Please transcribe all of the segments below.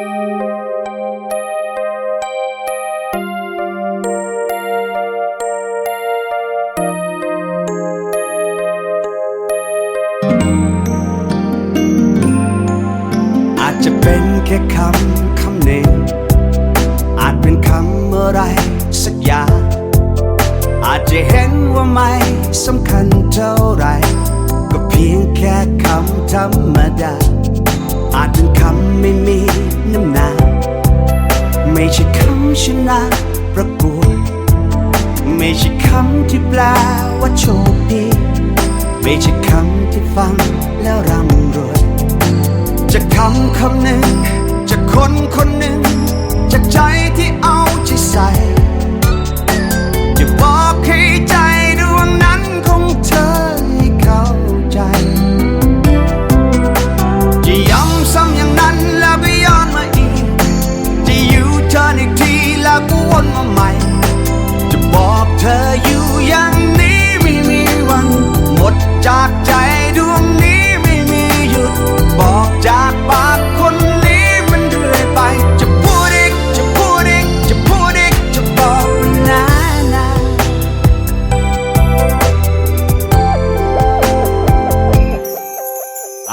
อาจจะเป็นแค่คำคำหนึ่ง อาจเป็นคำอะไรสักอย่างอาจจะเห็นว่าไม่สำคัญเท่าไร ก็เพียงแค่คำธรรมดา อาจเป็นคำไม่มีน้ำหนักไม่ใช่คำชนะประกวดไม่ใช่คำที่แปลว่าโชคดีไม่ใช่คำที่ฟังแล้วร่ำรวยจากคำคำหนึ่งจากคนคนหนึ่ง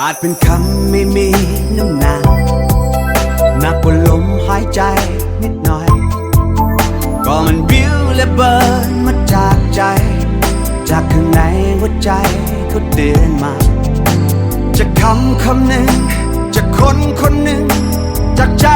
อาจเป็นคำไม่มีน้ำหนาหนักกว่าลมหายใจนิดหน่อย ก็มันบิ้วและเบิร์นมาจากใจ จากข้างในหัวใจเขาเดินมา จากคำคำหนึ่งจากคนคนหนึ่งจากใจ